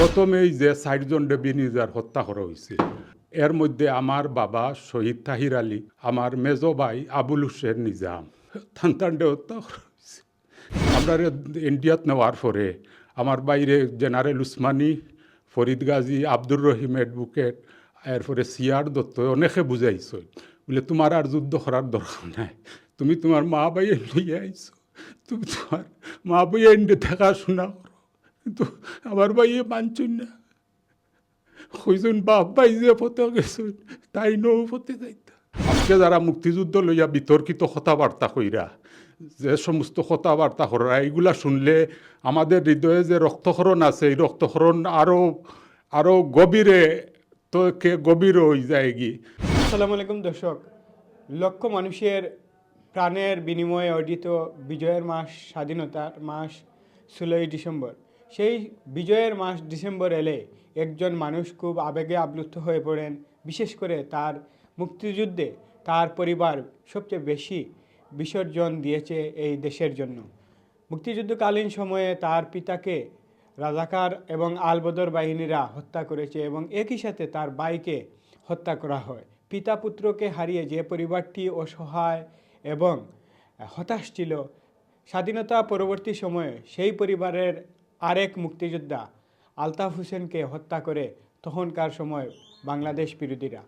প্রথমেই যে ষাটজন বেনিজার হত্যা করা হয়েছে এর মধ্যে আমার বাবা শহীদ তাহির আলী আমার মেজো ভাই আবুল হুসেন নিজাম থানতান্ডে হত্যা করা হয়েছে আমরা ইন্ডিয়াত নেওয়ার পরে আমার বাইরে জেনারেল উসমানী ফরিদ গাজী আব্দুর রহিম অ্যাডভোকেট এরপরে সিয়ার দত্ত, অনেকে বুঝাইছ বলে তোমার আর যুদ্ধ করার দরকার নাই, তুমি তোমার মা ভাই লইয়া আইছো তুমি তোমার মা এন্ডে দেখাশোনা করো কিন্তু আমার ভাইয়ে মানছুন না। কইজন বাপ ভাই যে পথে গেছুন তাই নৌ পথে যাইতা। আজকে যারা মুক্তিযুদ্ধ লইয়া বিতর্কিত কথাবার্তা কইরা, যে সমস্ত কথাবার্তা করা এইগুলা শুনলে আমাদের হৃদয়ে যে রক্তক্ষরণ আছে, এই রক্তক্ষরণ আরও আরও গভীরে তো কে গভীর হয়ে যায় কি আসসালামু আলাইকুম দর্শক, লক্ষ মানুষের প্রাণের বিনিময়ে অর্জিত বিজয়ের মাস, স্বাধীনতার মাস, ষোলোই ডিসেম্বর। সেই বিজয়ের মাস ডিসেম্বর এলে একজন মানুষ খুব আবেগে আপ্লুত হয়ে পড়েন। বিশেষ করে তার মুক্তিযুদ্ধে তার পরিবার সবচেয়ে বেশি বিসর্জন দিয়েছে এই দেশের জন্য। মুক্তিযুদ্ধকালীন সময়ে তার পিতাকে রাজাকার এবং আলবদর বাহিনীরা হত্যা করেছে এবং একই সাথে তার ভাইকে হত্যা করা হয়। পিতা পুত্রকে হারিয়ে যে পরিবারটি অসহায় এবং হতাশ ছিল, স্বাধীনতা পরবর্তী সময়ে সেই পরিবারের আরেক মুক্তিযোদ্ধা আলতাফ হোসেনকে হত্যা করে তখনকার সময় বাংলাদেশ বিরোধীরা।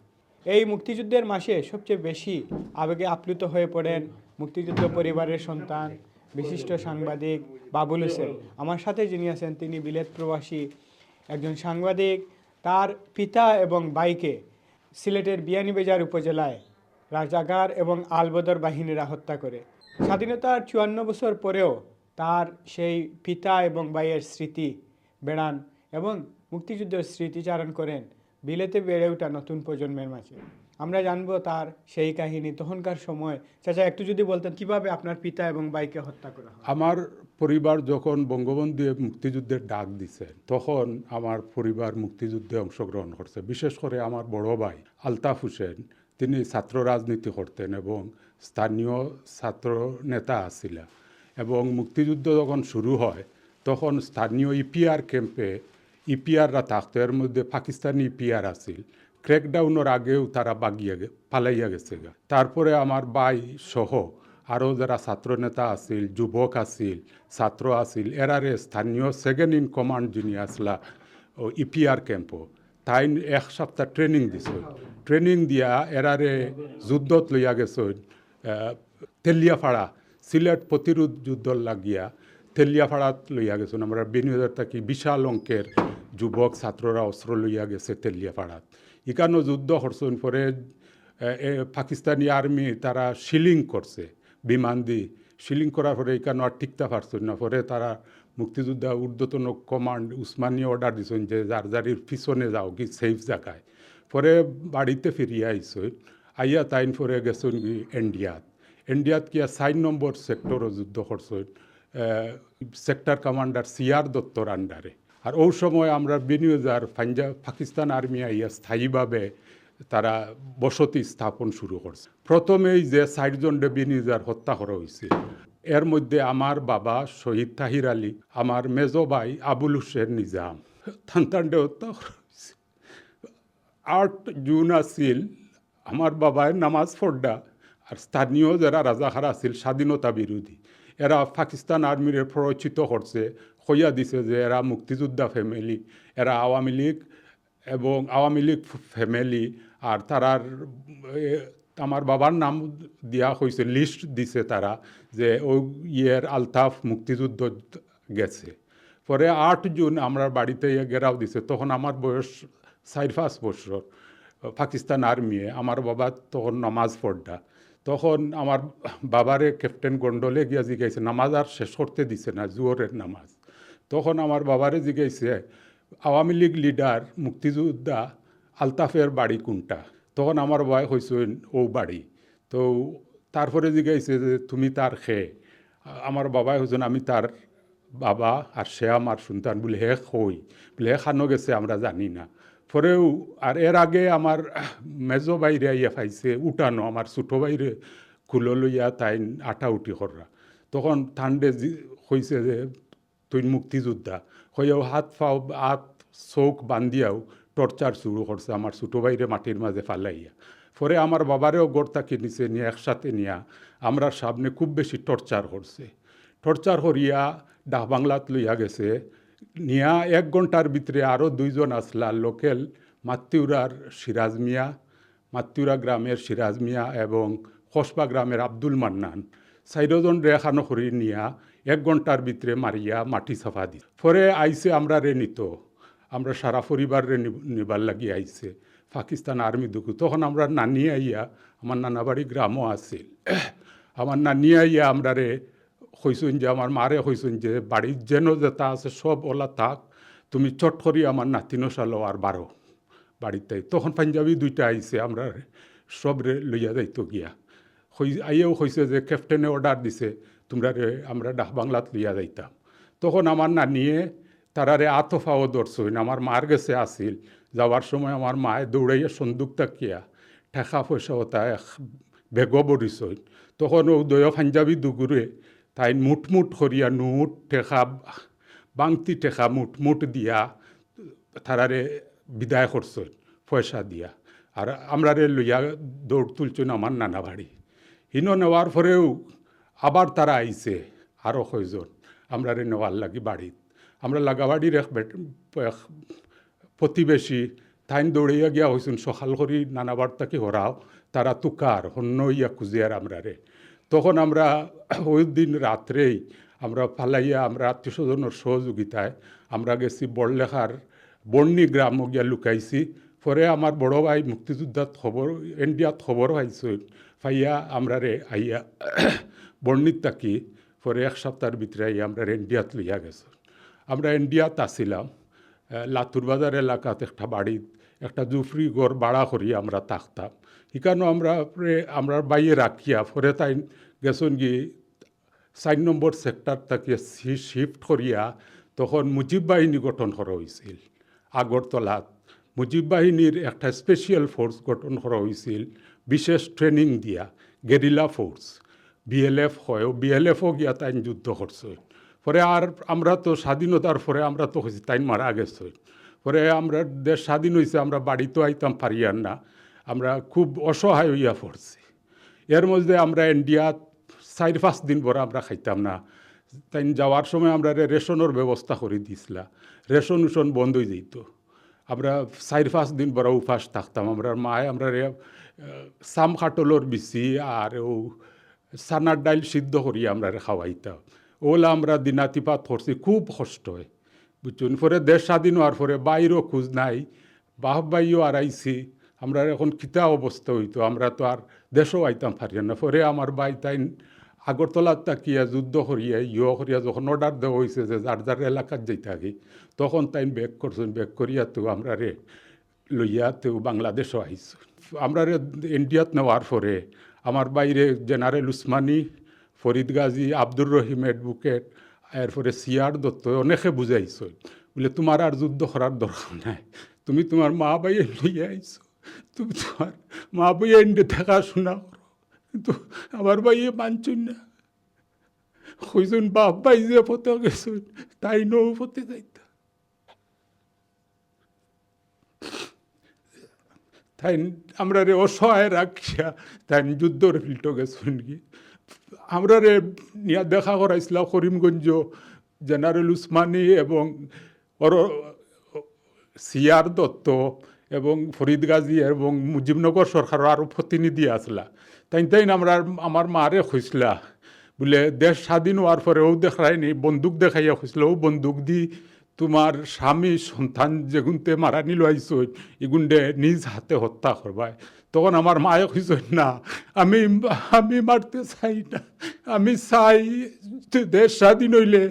এই মুক্তিযুদ্ধের মাসে সবচেয়ে বেশি আবেগে আপ্লুত হয়ে পড়েন মুক্তিযুদ্ধ পরিবারের সন্তান, বিশিষ্ট সাংবাদিক বাবুল হোসেন। আমার সাথে যিনি আছেন, তিনি বিলেত প্রবাসী একজন সাংবাদিক। তার পিতা এবং বাইকে সিলেটের বিয়ানীবাজার উপজেলায় রাজাগার এবং আলবদর বাহিনীরা হত্যা করে। স্বাধীনতার চুয়ান্ন বছর পরেও তার সেই পিতা এবং ভাইয়ের স্মৃতি বেড়ান এবং মুক্তিযুদ্ধের স্মৃতিচারণ করেন। বিলেতে বেড়ে ওঠা নতুন প্রজন্মের মাঝে। আমরা জানব তার সেই কাহিনী তখনকার সময়। চাচা, একটু যদি বলতেন, কীভাবে আপনার পিতা এবং ভাইকে হত্যা করা আমার পরিবার যখন বঙ্গবন্ধু মুক্তিযুদ্ধের ডাক দিছে, তখন আমার পরিবার মুক্তিযুদ্ধে অংশগ্রহণ করছে। বিশেষ করে আমার বড় ভাই আলতাফ হোসেন, তিনি ছাত্র রাজনীতি করতেন এবং স্থানীয় ছাত্র নেতা আছিলেন এবং মুক্তিযুদ্ধ যখন শুরু হয়, তখন স্থানীয় ইপিআর ক্যাম্পে ইপিআররা থাকতো। এর মধ্যে পাকিস্তানি ইপিআর আছিল। ক্র্যাকডাউনের আগেও তারা বাগিয়ে পালাইয়া গেছে তারপরে আমার ভাই সহ আরও যারা ছাত্রনেতা আছিল, যুবক আছিল, ছাত্র আছিল, এরারে স্থানীয় সেকেন্ড ইন কমান্ড যিনি আসলা ও ইপিআর ক্যাম্পও তাই এক সপ্তাহ ট্রেনিং দিছিল। ট্রেনিং দিয়া এরারে যুদ্ধত লইয়া গেছিল তেলিয়াফাড়া সিলেট প্রতিরোধ যুদ্ধ লাগিয়া তেলিয়াফাড়াত লইয়া গেছেন আমরা বিনিয়োগের থাকি বিশাল অঙ্কের যুবক ছাত্ররা অস্ত্র লইয়া গেছে তেলিয়াফাড়াত ইকানো যুদ্ধ করছেন পরে পাকিস্তানি আর্মি তারা শিলিং করছে, বিমান দি। শিলিং করার পরে এখানে আর টিকতে পারছেন না। পরে তারা মুক্তিযোদ্ধা ঊর্ধ্বতন কমান্ড উসমানী অর্ডার দিছেন যে, যার যারির পিছনে যাও, কি সেফ জায়গায়? পরে বাড়িতে ফিরিয়ে আইসই আইয়া তাইন পরে গেছেন কি ইন্ডিয়াত ইন্ডিয়াত কিয়া চার নম্বর সেক্টরও যুদ্ধ করছেন সেক্টর কমান্ডার সিআর দত্তর আন্ডারে আর ওই সময় আমরা বিনিয়োজার পাঞ্জাব পাকিস্তান আর্মি আইয়া স্থায়ীভাবে তারা বসতি স্থাপন শুরু করছে প্রথমেই যে ষাটজন বিনিয়োজার হত্যা করা হয়েছে এর মধ্যে আমার বাবা শহীদ তাহির আলী আমার মেজো ভাই আবুল হুসেন নিজাম। থানতান্ডে হত্যা করা হয়েছে আট জুন আছিল আমার বাবায় নামাজ পড়ডা আর স্থানীয় যারা রাজাহারা আছিল, স্বাধীনতা বিরোধী, এরা পাকিস্তান আর্মির প্ররোচিত করছে হইয়া দিছে যে এরা মুক্তিযোদ্ধা ফ্যামিলি এরা আওয়ামী লীগ এবং আওয়ামী লীগ ফ্যামিলি আর তারার আমার বাবার নাম দিয়া হয়েছে লিস্ট দিছে তারা যে ওই ইয়ের আলতাফ মুক্তিযুদ্ধ গেছে। পরে আট জুন আমরা বাড়িতে গেরাও দিছে। তখন আমার বয়স চার পাঁচ বছর পাকিস্তান আর্মি আমার বাবা তখন নমাজ পড়ডা তখন আমার বাবারে ক্যাপ্টেন গন্ডলে গিয়া জিগাইছে, নামাজ আর শেষ করতে দিছে না, জুয়রের নামাজ। তখন আমার বাবারে জিগাইছে, আওয়ামী লীগ লিডার মুক্তিযোদ্ধা আলতাফের বাড়ি কোনটা? তখন আমার বাবা হয়েছেন ও বাড়ি। তো তারপরে জিগাইছে যে, তুমি তার খেয়ে আমার বাবাই হয়েছেন আমি তার বাবা আর সে আমার সন্তান। বলে, হে কই বলে, হে খানো গেছে, আমরা জানি না। পরেও, আর এর আগে আমার মেজো বাইরে ইয়া পাইছে উঠানো, আমার ছোটো বাইরে খুলো লইয়া তাই আটা উঠি কররা তখন ঠান্ডে হয়েছে যে তুই মুক্তিযোদ্ধা হয়েও হাত ফাও, হাত চৌক বান্ধিয়াও টর্চার শুরু করছে আমার ছোটো বাইরে মাটির মাঝে ফালাইয়া। পরে আমার বাবারেও গড় তাকে নিচে নিয়ে একসাথে নিয়া আমরা সামনে খুব বেশি টর্চার করছে। টর্চার করিয়া ডাহ বাংলাত লইয়া গেছে নিয়া এক ঘণ্টার ভিতরে আরও দুইজন আসলা, লোকেল মাতৃউরার সিরাজ মিয়া মাতৃউরা গ্রামের সিরাজ মিয়া এবং কসবা গ্রামের আব্দুল মান্নান। চাইরজন রেখানো করি নিয়া এক ঘণ্টার ভিতরে মারিয়া মাটি সাফা দি পরে আইসে আমরা রে নিত। আমরা সারা পরিবার রে নিব- নিবার লাগি আইছে পাকিস্তান আর্মি দুকু। তখন আমরা নানি আইয়া, আমার নানাবাড়ি গ্রামও আছিল। আমার নানি আইয়া আমরা রে কইসুন যে আমার মারে কইসুন যে বাড়ির যেন যেটা আছে সব ওলা থাক, তুমি চট করি আমার নাতিনো সালো আর বারো। বাড়িতে তখন পাঞ্জাবি দুইটা আইছে, আমরা সব লইয়া যাইতো গিয়া। হই- আইয়েও কইছে যে ক্যাপ্টেনে অর্ডার দিছে, তোমরা রে, আমরা ডাক বাংলাত লইয়া যাইতাম। তখন আমার নানিয়ে তারারে আতফাও দর্শইন আমার মার গেছে আসিল। যাওয়ার সময় আমার মায়ে দৌড়াইয়া সন্দুক তাকিয়া ঠেকা পয়সা ওটা বেগ বরিছইন তখন ও দয় পাঞ্জাবি দুগুরে তাই মুঠ করিয়া নুট ঠেকা বাংতি ঠেকা মুঠ মুঠ দিয়া তারারে বিদায় করছেন, পয়সা দিয়া। আর আমরা রে লইয়া দৌড় তুলছেন আমার নানা বাড়ি। হিনো নেওয়ার পরেও আবার তারা আইছে আরও কয়জন আমরা রে নেওয়ার লাগি বাড়িত। আমরা লাগাবাড়ির এক প্রতিবেশী তাইন দৌড়াইয়া গিয়া হয়েছেন সকাল করি নানা বার্তাকে হরাও, তারা তুকার হন্য ইয়া খুঁজিয়ার আমরা রে তখন আমরা ওই দিন রাত্রেই আমরা ফালাইয়া আমরা আত্মীয় স্বজনের সহযোগিতায় আমরা গেছি বড়লেখার বর্ণি গ্রাম গিয়া লুকাইছি। পরে আমার বড় ভাই মুক্তিযোদ্ধাত খবর ইন্ডিয়াত খবর পাইছিল পাইয়া আমরা রে আইয়া বর্ণিত থাকি। পরে এক সপ্তাহের ভিতরে আইয়া আমরা ইন্ডিয়াত লইয়া গেছি। আমরা ইন্ডিয়াত আসিলাম লাতুর বাজার এলাকাত একটা বাড়িত একটা জুফরি ঘর বাড়া করি আমরা থাকতাম এখানেও আমরা আমরা বাইয়ে রাখিয়া পরে তাই গেছন কি চার নম্বর সেক্টর থেকে শিফট করিয়া তখন মুজিব বাহিনী গঠন করা হয়েছিল আগরতলাত মুজিব বাহিনীর একটা স্পেশাল ফোর্স গঠন করা হয়েছিল বিশেষ ট্রেনিং দিয়া গেরিলা ফোর্স বিএলএফ হয় বিএলএফও গিয়া তাই যুদ্ধ করছে। পরে আর আমরা তো স্বাধীনতার পরে আমরা তো হয়েছি তাই মারা গেছে। পরে আমরা দেশ স্বাধীন হয়েছে আমরা বাড়িতেও আইতাম পারিয়ার না, আমরা খুব অসহায় হইয়া পড়ছি। এর মধ্যে আমরা ইন্ডিয়াত চার পাঁচ দিন পরে আমরা খাইতাম না। তাই যাওয়ার সময় আমরা রেশনের ব্যবস্থা করে দিছিলা। রেশন উশন বন্ধ হয়ে যেত আমরা চার পাঁচ দিন বড় উপাস থাকতাম। আমরা মায় আমরা সাম কাটলর বিচি আর ও সানার ডাইল সিদ্ধ করি আমরা খাওয়াইতাম। ওলা আমরা দিনাতিপাত করছি, খুব কষ্ট হয়। বুঝছেন পরে দেশ স্বাধীন হওয়ার পরে বাইরও খোঁজ নাই। বাহ বাইও আর আইছি, আমরা এখন কিতা অবস্থা হইতো, আমরা তো আর দেশও আইতাম পারি না। পরে আমার বাই তাই আগরতলার তাকিয়া যুদ্ধ করিয়া ইয় করিয়া যখন অর্ডার দেওয়া হয়েছে যে যার যার এলাকাত যাইতে থাকি, তখন তাই ব্যাক করছেন, ব্যাক করিয়া তো আমরা রে লইয়া তো বাংলাদেশও আইছো। আমরা রে ইন্ডিয়াত নেওয়ার পরে আমার বাইরে জেনারেল উসমানী, ফরিদ গাজী, আব্দুর রহিম অ্যাডভোকেট এরপরে সিয়ার দত্ত অনেকে বুঝাইছো বলে, তোমার আর যুদ্ধ করার দরকার নাই। তুমি তোমার মা বাইয়ে লইয়া আইছো। তুমি তোমার মা বাইয়ে ইন্ডে দেখাশোনা করো। কিন্তু আমার বাইয়ে মানছুন না। কইছুন বাপ বাই যে পথে গেছুন তাই নৌ পথে যাইতা। তাই আমরা রে অসহায় রাখিয়া তাই যুদ্ধর ফিল্টো গেছুন কি? আমরা রে নিয়া দেখা করাইছিলাম করিমগঞ্জ, জেনারেল উসমানী এবং ওর সিয়ার দত্ত এবং ফরিদ গাজী এবং মুজিবনগর সরকারের আরও প্রতিনিধি আসলা। তাই তাই আমরা আমার মারে খুঁজলা। বলে দেশ স্বাধীন হওয়ার পরেও দেখায়নি, বন্দুক দেখাইয়া খুঁজলা। ও বন্দুক দি তোমার স্বামী সন্তান যেগুনতে মারা নিল আইস এগুন্ডে নিজ হাতে হত্যা করবায়। তখন আমার মায়ে খুঁজছেন না আমি আমি মারতে চাই না, আমি চাই দেশ স্বাধীন হইলে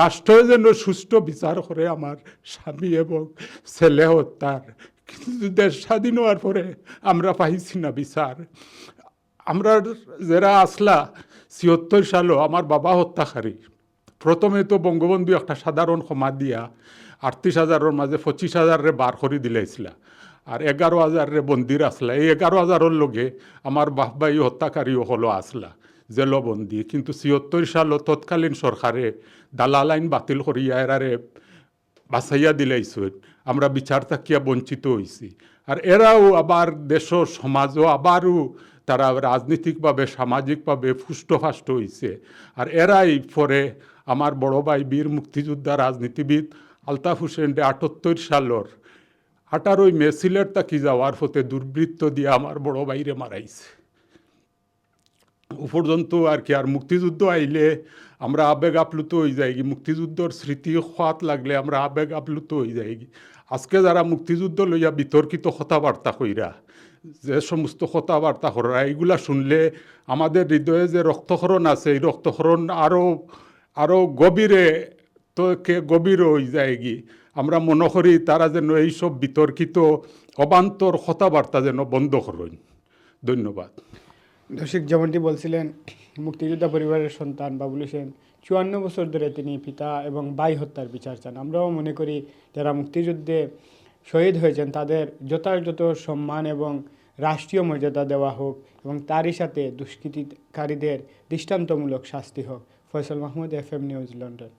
রাষ্ট্র যেন সুষ্ঠু বিচার করে আমার স্বামী এবং ছেলে হত্যার। কিন্তু দেশ স্বাধীন হওয়ার পরে আমরা পাইছি না বিচার। আমরা যারা আসলা, ছিয়ত্তর সালও আমার বাবা হত্যাকারী। প্রথমে তো বঙ্গবন্ধু একটা সাধারণ ক্ষমা দিয়া আটত্রিশ হাজারের মাঝে পঁচিশ হাজারে বার করে দিলাইছিলা। আর এগারো হাজারে বন্দির আসলা। এই এগারো হাজারের লগে আমার বাহবাই হত্যাকারীও হলো আসলা জেলবন্দি কিন্তু ছিয়ত্তর সালও তৎকালীন সরকারে দালাল আইন বাতিল করিয়া এরারে বাছাইয়া দিলাইছিল আমরা বিচার থাকিয়া বঞ্চিত হইছি। আর এরাও আবার দেশ, সমাজও আবারও তারা রাজনৈতিকভাবে, সামাজিকভাবে ফুষ্টফাষ্ট হইছে। আর এরাই পরে আমার বড় ভাই বীর মুক্তিযোদ্ধা রাজনীতিবিদ আলতাফ হোসেন আটাত্তর সালর আঠারোই মে সিলেট তাকি যাওয়ার পথে দুর্বৃত্ত দিয়ে আমার বড় বাইরে মারাইছে। পর্যন্ত আর কি, আর মুক্তিযুদ্ধ আইলে আমরা আবেগ আপ্লুত হয়ে যাই কি মুক্তিযুদ্ধর স্মৃতি হাত লাগলে আমরা আবেগ আপ্লুত হয়ে কি আজকে যারা মুক্তিযুদ্ধ লইয়া বিতর্কিত কথাবার্তা কইরা, যে সমস্ত কথাবার্তা হরা এইগুলা শুনলে আমাদের হৃদয়ে যে রক্তক্ষরণ আছে, এই রক্তক্ষরণ আরও আরও গভীরে তো কে গভীর হয়ে যায় কি আমরা মনে করি তারা যেন এইসব বিতর্কিত, অবান্তর কথাবার্তা যেন বন্ধ করেন। ধন্যবাদ। দর্শক, যেমনটি বলছিলেন, মুক্তিযোদ্ধা পরিবারের সন্তান বাবুল হোসেন, চুয়ান্ন বছর ধরে তিনি পিতা এবং ভাই হত্যার বিচার চান। আমরাও মনে করি যারা মুক্তিযুদ্ধে শহীদ হয়েছেন, তাদের যথাযথ সম্মান এবং রাষ্ট্রীয় মর্যাদা দেওয়া হোক এবং তারই সাথে দুষ্কৃতিকারীদের দৃষ্টান্তমূলক শাস্তি হোক। Faisal Mahmud F M news, London.